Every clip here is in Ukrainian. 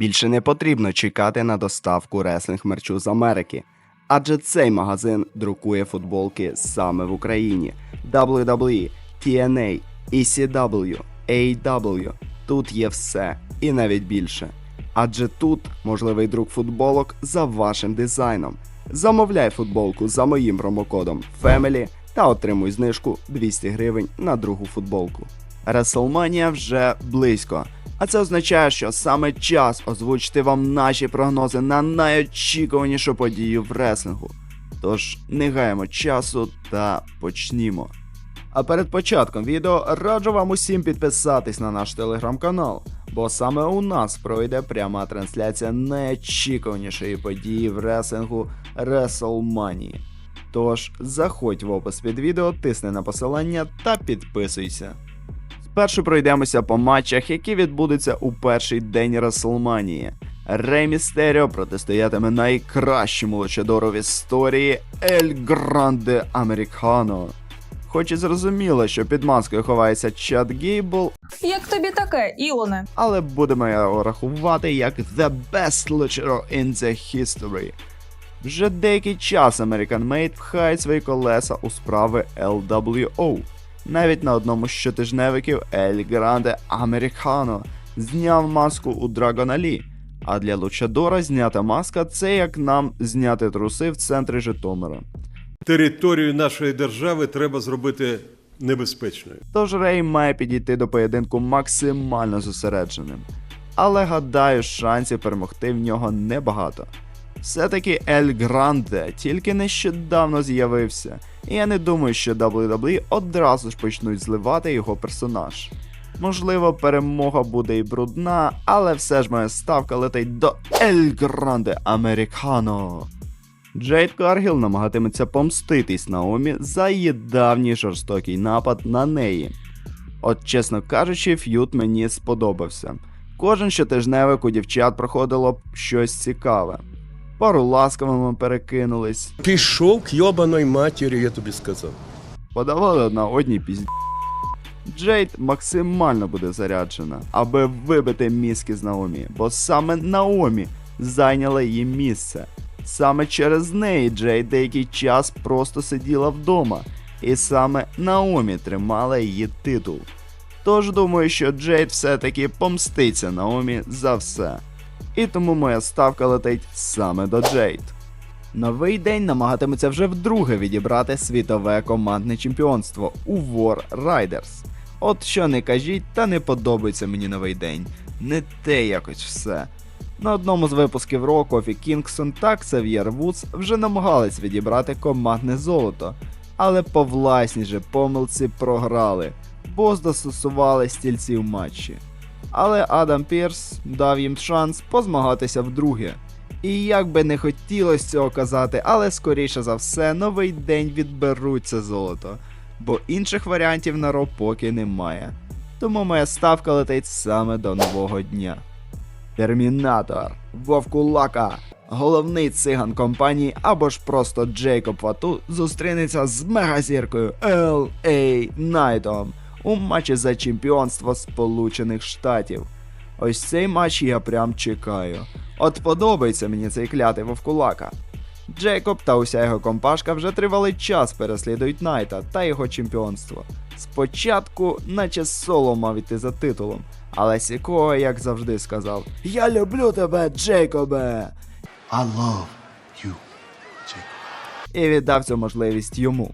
Більше не потрібно чекати на доставку реслінг мерчу з Америки, адже цей магазин друкує футболки саме в Україні. WWE, TNA, ECW, AW. Тут є все і навіть більше. Адже тут можливий друк футболок за вашим дизайном. Замовляй футболку за моїм промокодом FAMILY та отримуй знижку 200 гривень на другу футболку. WrestleMania вже близько, а це означає, що саме час озвучити вам наші прогнози на найочікуванішу подію в реслінгу. Тож не гаємо часу та почнімо. А перед початком відео раджу вам усім підписатись на наш телеграм-канал, бо саме у нас пройде пряма трансляція найочікуванішої події в реслінгу WrestleMania. Тож заходь в опис під відео, тисни на посилання та підписуйся. Спершу пройдемося по матчах, які відбудуться у перший день Реслманії. Рей Містеріо протистоятиме найкращому лучадору в історії Ель Гранде Американо. Хоч і зрозуміло, що під маскою ховається Чад Гейбл, Як тобі таке, Ілоне? але будемо його рахувати як The Best Luchador in the History. Вже деякий час American Made пхає свої колеса у справи LWO. Навіть на одному з щотижневиків Ель Гранде Американо зняв маску у Драгона Лі. А для Лучадора знята маска це як нам зняти труси в центрі Житомира. Територію нашої держави треба зробити небезпечною. Тож Рей має підійти до поєдинку максимально зосередженим. Але гадаю, шансів перемогти в нього небагато. Все-таки Ель Гранде тільки нещодавно з'явився, і я не думаю, що WWE одразу ж почнуть зливати його персонаж. Можливо, перемога буде і брудна, але все ж моя ставка летить до Ель Гранде Американо. Джейд Каргіл намагатиметься помститись Наомі за її давній жорстокий напад на неї. От, чесно кажучи, ф'ют мені сподобався. Кожен щотижневик у дівчат проходило щось цікаве. Пару ласкавими перекинулись, Пішов к йобаної матері, я тобі сказав. подавали одна одній пізді. Джейд максимально буде заряджена, аби вибити мізки з Наомі, бо саме Наомі зайняла її місце. Саме через неї Джейд деякий час просто сиділа вдома, і саме Наомі тримала її титул. Тож думаю, що Джейд все-таки помститься Наомі за все. І тому моя ставка летить саме до Джейд. Новий день намагатиметься вже вдруге відібрати світове командне чемпіонство у War Riders. От що не кажіть, та не подобається мені новий день. Не те якось все. На одному з випусків Raw Кофі Кінгсон та Ксав'єр Вудс вже намагались відібрати командне золото, але по власній же помилці програли, бо застосували стільці в матчі. Але Адам Пірс дав їм шанс позмагатися вдруге. І як би не хотілося цього казати, але скоріше за все, новий день відберуть це золото, бо інших варіантів на ро поки немає. Тому моя ставка летить саме до нового дня. Термінатор, Вовкулака, головний циган компанії або ж просто Джейкоб Вату зустрінеться з мегазіркою Л.А. Найтом у матчі за чемпіонство Сполучених Штатів. Ось цей матч я прям чекаю. От подобається мені цей клятий вовкулака. Джейкоб та уся його компашка вже тривалий час переслідують Найта та його чемпіонство. Спочатку, наче соло мав іти за титулом, але Сікоа, як завжди, сказав: Я люблю тебе, Джейкобе! I love you, Jacob. і віддав цю можливість йому.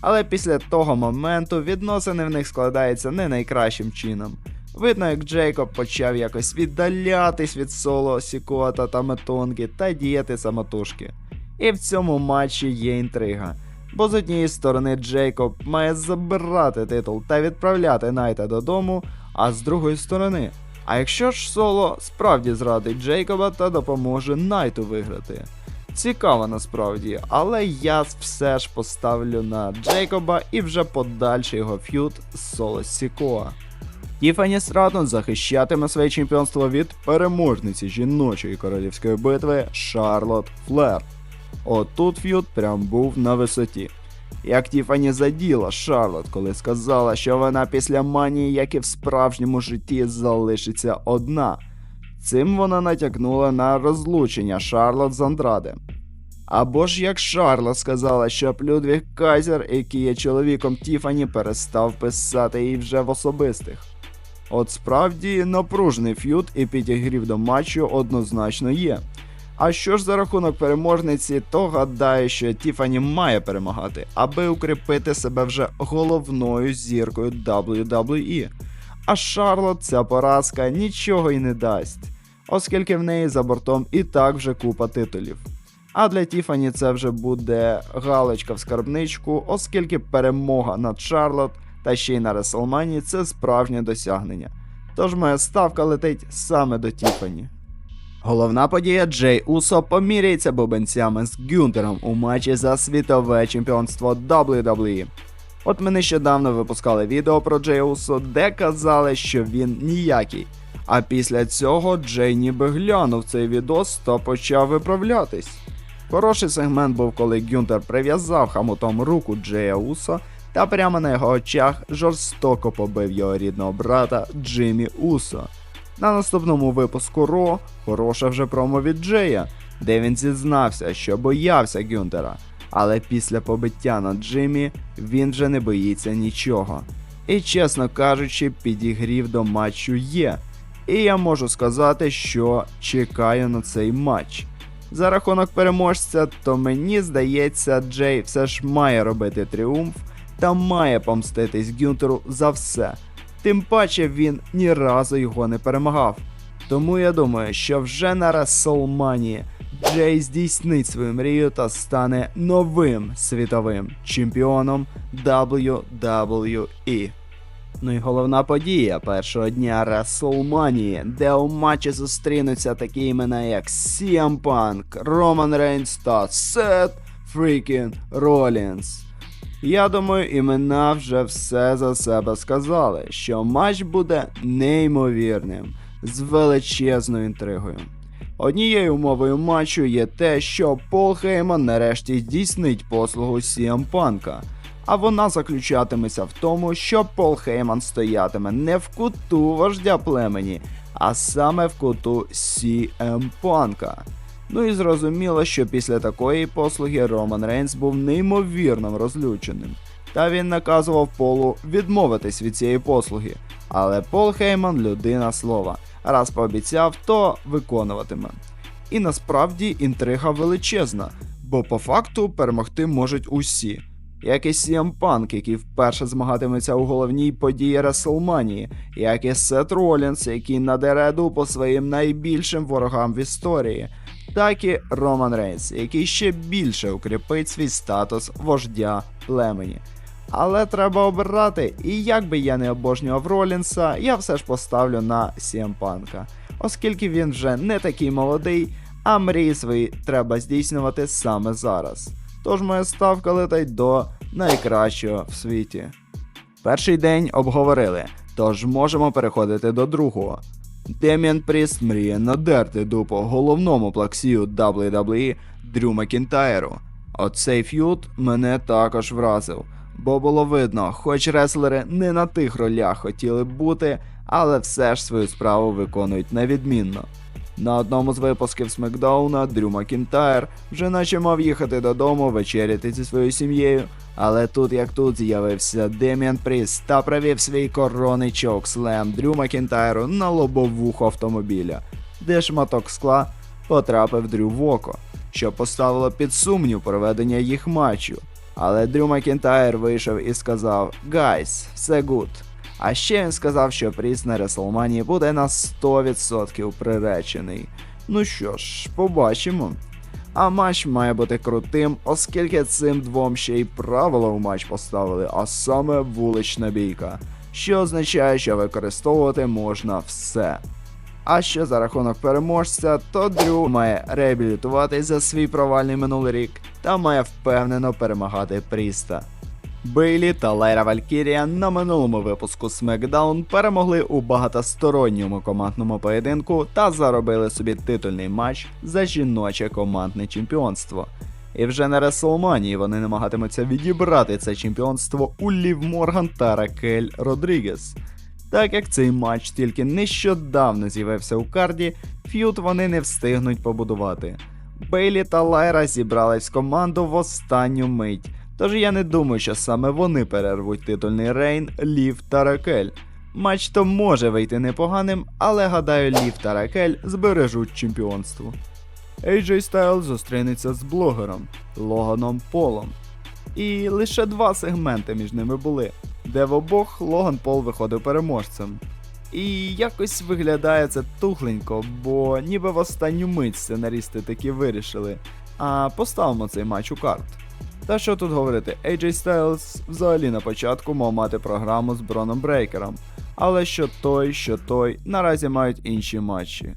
Але після того моменту відносини в них складаються не найкращим чином. Видно, як Джейкоб почав якось віддалятись від соло Сікота та Метонги та діяти самотужки. І в цьому матчі є інтрига. Бо з однієї сторони Джейкоб має забирати титул та відправляти Найта додому, а з другої сторони. А якщо ж соло справді зрадить Джейкоба та допоможе Найту виграти? Цікаво насправді, але я все ж поставлю на Джейкоба і вже подальший його ф'ют з Соло Сікоа. Тіфані Стратон захищатиме своє чемпіонство від переможниці жіночої королівської битви Шарлот Флер. Отут ф'ют прям був на висоті. Як Тіфані заділа Шарлот, коли сказала, що вона після манії, як і в справжньому житті, залишиться одна. Цим вона натякнула на розлучення Шарлот з Андраде. Або ж як Шарлот сказала, щоб Людвіг Кайзер, який є чоловіком Тіфані, перестав писати їй вже в особистих. От справді напружений ф'ют і підігрів до матчу однозначно є. А що ж за рахунок переможниці, то гадаю, що Тіфані має перемагати, аби укріпити себе вже головною зіркою WWE. А Шарлот ця поразка нічого й не дасть, оскільки в неї за бортом і так вже купа титулів. А для Тіфані це вже буде галочка в скарбничку, оскільки перемога над Шарлот та ще й на Реслмані це справжнє досягнення. Тож моя ставка летить саме до Тіфані. Головна подія Джей Усо поміряється бубенцями з Гюнтером у матчі за світове чемпіонство WWE. От ми нещодавно випускали відео про Джей Усо, де казали, що він ніякий. А після цього Джей ніби глянув цей відос та почав виправлятись. Хороший сегмент був, коли Гюнтер прив'язав хамутом руку Джея Усо та прямо на його очах жорстоко побив його рідного брата Джиммі Усо. На наступному випуску Ро хороша вже промо від Джея, де він зізнався, що боявся Гюнтера, але після побиття на Джиммі він вже не боїться нічого. І чесно кажучи, підігрів до матчу є. І я можу сказати, що чекаю на цей матч. За рахунок переможця, то мені здається, Джей все ж має робити тріумф та має помститись Гюнтеру за все. Тим паче він ні разу його не перемагав. Тому я думаю, що вже на WrestleMania Джей здійснить свою мрію та стане новим світовим чемпіоном WWE. Ну і головна подія першого дня WrestleMania, де у матчі зустрінуться такі імена, як CM Punk, Roman Reigns та Сет Freaking Rollins. Я думаю, імена вже все за себе сказали, що матч буде неймовірним, з величезною інтригою. Однією умовою матчу є те, що Пол Хейман нарешті здійснить послугу CM Панка, а вона заключатиметься в тому, що Пол Хейман стоятиме не в куту вождя племені, а саме в куту CM Панка. Ну і зрозуміло, що після такої послуги Роман Рейнс був неймовірно розлюченим. Та він наказував Полу відмовитись від цієї послуги. Але Пол Хейман людина слова. Раз пообіцяв, то виконуватиме. І насправді інтрига величезна, бо по факту перемогти можуть усі. Як і CM Punk, який вперше змагатиметься у головній події Реслманії, як і Сет Ролінс, який надере по своїм найбільшим ворогам в історії, так і Роман Рейнс, який ще більше укріпить свій статус вождя племені. Але треба обирати, і як би я не обожнював Ролінса, я все ж поставлю на CM Панка, оскільки він вже не такий молодий, а мрії свої треба здійснювати саме зараз. Тож моя ставка летить до найкращого в світі. Перший день обговорили, тож можемо переходити до другого. Деміан Пріст мріє надерти дупу головному плаксію WWE Дрю Макінтайру. Оцей ф'ют мене також вразив, бо було видно, хоч реслери не на тих ролях хотіли б бути, але все ж свою справу виконують невідмінно. На одному з випусків Смакдауна Дрю Макінтайр вже наче мав їхати додому вечеряти зі своєю сім'єю, але тут як тут з'явився Деміан Пріс та провів свій коронний чок-слем Дрю Макінтайру на лобовуху автомобіля, де шматок скла потрапив Дрю в око, що поставило під сумнів проведення їх матчу. Але Дрю Макінтайр вийшов і сказав: Гайс, все гуд. А ще він сказав, що Пріс на Реслманії буде на 100% приречений. Ну що ж, побачимо. А матч має бути крутим, оскільки цим двом ще й правила у матч поставили, а саме вулична бійка, що означає, що використовувати можна все. А ще за рахунок переможця, то Дрю має реабілітуватись за свій провальний минулий рік та має впевнено перемагати Пріста. Бейлі та Лайра Валькірія на минулому випуску SmackDown перемогли у багатосторонньому командному поєдинку та заробили собі титульний матч за жіноче командне чемпіонство. І вже на WrestleMania вони намагатимуться відібрати це чемпіонство у Лів Морган та Ракель Родрігес. Так як цей матч тільки нещодавно з'явився у карді, ф'ют вони не встигнуть побудувати. Бейлі та Лайра зібрались в команду в останню мить, тож я не думаю, що саме вони перервуть титульний рейн Лів та Ракель. Матч то може вийти непоганим, але гадаю, Лів та Ракель збережуть чемпіонство. AJ Styles зустрінеться з блогером Логаном Полом. І лише два сегменти між ними були, де в обох Логан Пол виходив переможцем. І якось виглядає це тухленько, бо ніби в останню мить сценарісти таки вирішили. А поставимо цей матч у карт. Та що тут говорити, AJ Styles взагалі на початку мав мати програму з Броном Брейкером, але що той, що той наразі мають інші матчі.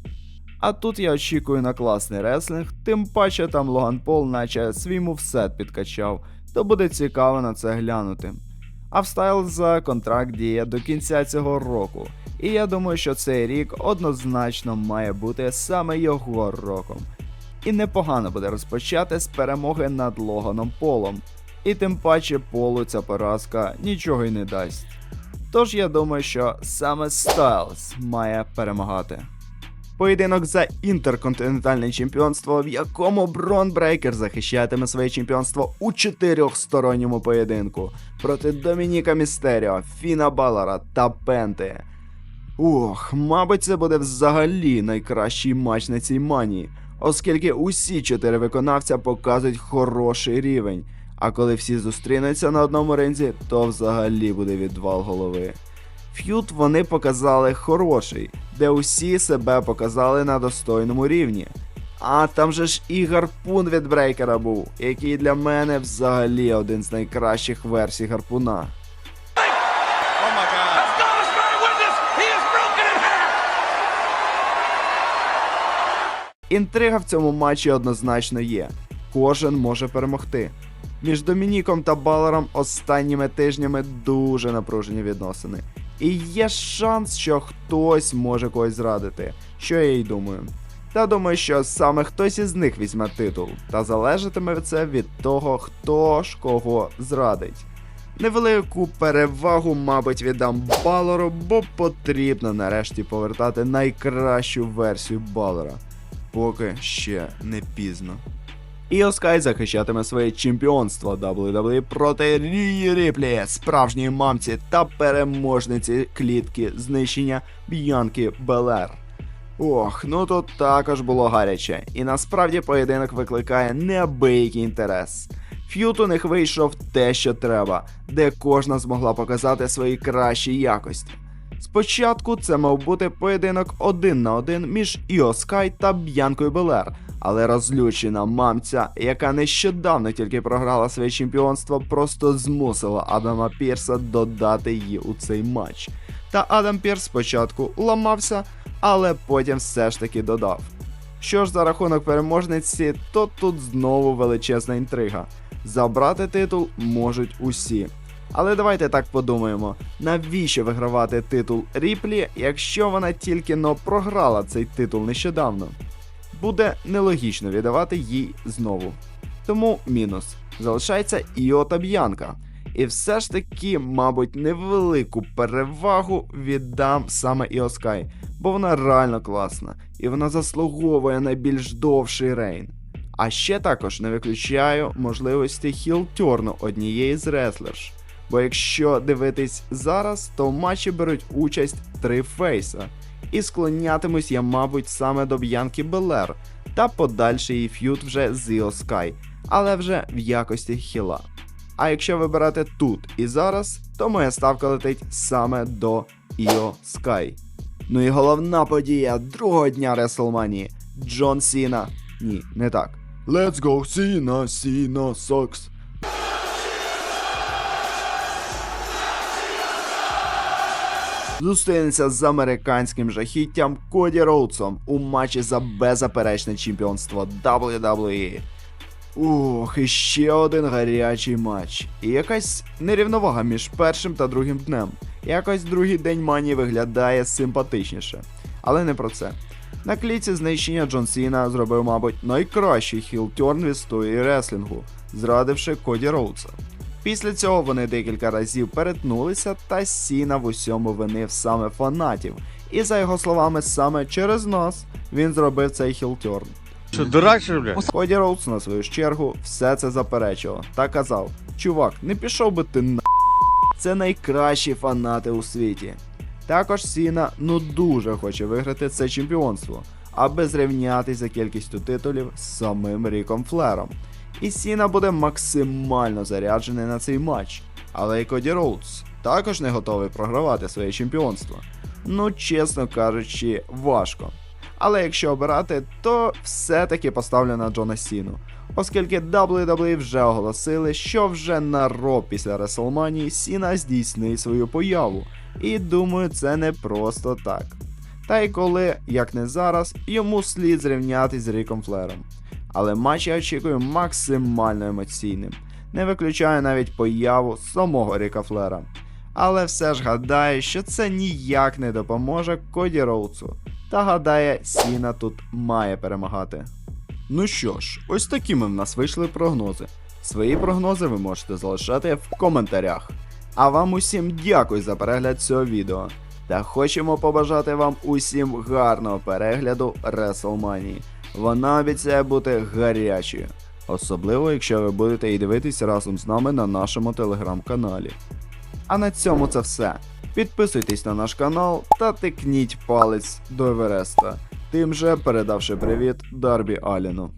А тут я очікую на класний реслінг, тим паче там Логан Пол наче свій мувсет підкачав, то буде цікаво на це глянути. А в Стайлза контракт діє до кінця цього року, і я думаю, що цей рік однозначно має бути саме його роком. І непогано буде розпочати з перемоги над Логаном Полом. І тим паче Полу ця поразка нічого й не дасть. Тож я думаю, що саме Стайлз має перемагати. Поєдинок за інтерконтинентальне чемпіонство, в якому Брон Брейкер захищатиме своє чемпіонство у чотирьохсторонньому поєдинку проти Домініка Містеріо, Фіна Балара та Пенти. Ох, мабуть, це буде взагалі найкращий матч на цій манії, оскільки усі чотири виконавця показують хороший рівень. А коли всі зустрінуться на одному ринзі, то взагалі буде відвал голови. Ф'ют вони показали хороший, де усі себе показали на достойному рівні. А там же ж і гарпун від брейкера був, який для мене взагалі один з найкращих версій гарпуна. Інтрига в цьому матчі однозначно є. Кожен може перемогти. Між Домініком та Балером останніми тижнями дуже напружені відносини. І є шанс, що хтось може когось зрадити, що я й думаю. Та думаю, що саме хтось із них візьме титул, та залежатиме це від того, хто ж кого зрадить. Невелику перевагу, мабуть, віддам Балору, бо потрібно нарешті повертати найкращу версію Балора. Поки ще не пізно. Іо Скай захищатиме своє чемпіонство WWE проти Рії Ріплі, справжньої мамці та переможниці клітки знищення Б'янки Белер. Ох, ну тут також було гаряче, і насправді поєдинок викликає неабиякий інтерес. Ф'ют у них вийшов те, що треба, де кожна змогла показати свої кращі якості. Спочатку це мав бути поєдинок один на один між Іо Скай та Б'янкою Белер, але розлючена мамця, яка нещодавно тільки програла своє чемпіонство, просто змусила Адама Пірса додати її у цей матч. Та Адам Пірс спочатку ламався, але потім все ж таки додав. Що ж за рахунок переможниці, то тут знову величезна інтрига. Забрати титул можуть усі. Але давайте так подумаємо, навіщо вигравати титул Ріплі, якщо вона тільки но програла цей титул нещодавно? Буде нелогічно віддавати їй знову. Тому мінус. Залишається Іо та Б'янка. І все ж таки, мабуть, невелику перевагу віддам саме Іо Скай, бо вона реально класна, і вона заслуговує на більш довший рейн. А ще також не виключаю можливості хіл-тьорну однієї з реслерш. Бо якщо дивитись зараз, то в матчі беруть участь три фейса. І склонятимусь я, мабуть, саме до Б'янки Белер та подальший її ф'ют вже з Іо Скай, але вже в якості хіла. А якщо вибирати тут і зараз, то моя ставка летить саме до Іо Скай. Ну і головна подія другого дня Реслманії Джон Сіна. Ні, не так. Let's go, Сіна, Сіна, Сокс. Зустрінеться з американським жахіттям Коді Роудсом у матчі за беззаперечне чемпіонство WWE. Ух, і ще один гарячий матч. І якась нерівновага між першим та другим днем. Якось другий день мані виглядає симпатичніше. Але не про це. На кліці знищення Джон Сіна зробив, мабуть, найкращий хіл-терн в історії реслінгу, зрадивши Коді Роудса. Після цього вони декілька разів перетнулися, та Сіна в усьому винив саме фанатів. І за його словами, саме через нас він зробив цей хілтерн. Що, дурак, що, бля? Коді Роудс на свою чергу все це заперечував та казав: Чувак, не пішов би ти на. Це найкращі фанати у світі. Також Сіна ну дуже хоче виграти це чемпіонство, аби зрівнятись за кількістю титулів з самим Ріком Флером. І Сіна буде максимально заряджений на цей матч. Але й Коді Роудс також не готовий програвати своє чемпіонство. Ну, чесно кажучи, важко. Але якщо обирати, то все-таки поставлю на Джона Сіну. Оскільки WWE вже оголосили, що вже на Ро після Реслманії Сіна здійснить свою появу. І думаю, це не просто так. Та й коли, як не зараз, йому слід зрівнятись з Ріком Флером. Але матч я очікую максимально емоційним. Не виключаю навіть появу самого Ріка Флера. Але все ж гадаю, що це ніяк не допоможе Коді Роудсу. Та гадає, Сіна тут має перемагати. Ну що ж, ось такими в нас вийшли прогнози. Свої прогнози ви можете залишати в коментарях. А вам усім дякую за перегляд цього відео. Та хочемо побажати вам усім гарного перегляду WrestleMania. Вона обіцяє бути гарячою. Особливо, якщо ви будете її дивитись разом з нами на нашому телеграм-каналі. А на цьому це все. Підписуйтесь на наш канал та тикніть палець до Евереста, тим же передавши привіт Дарбі Аліну.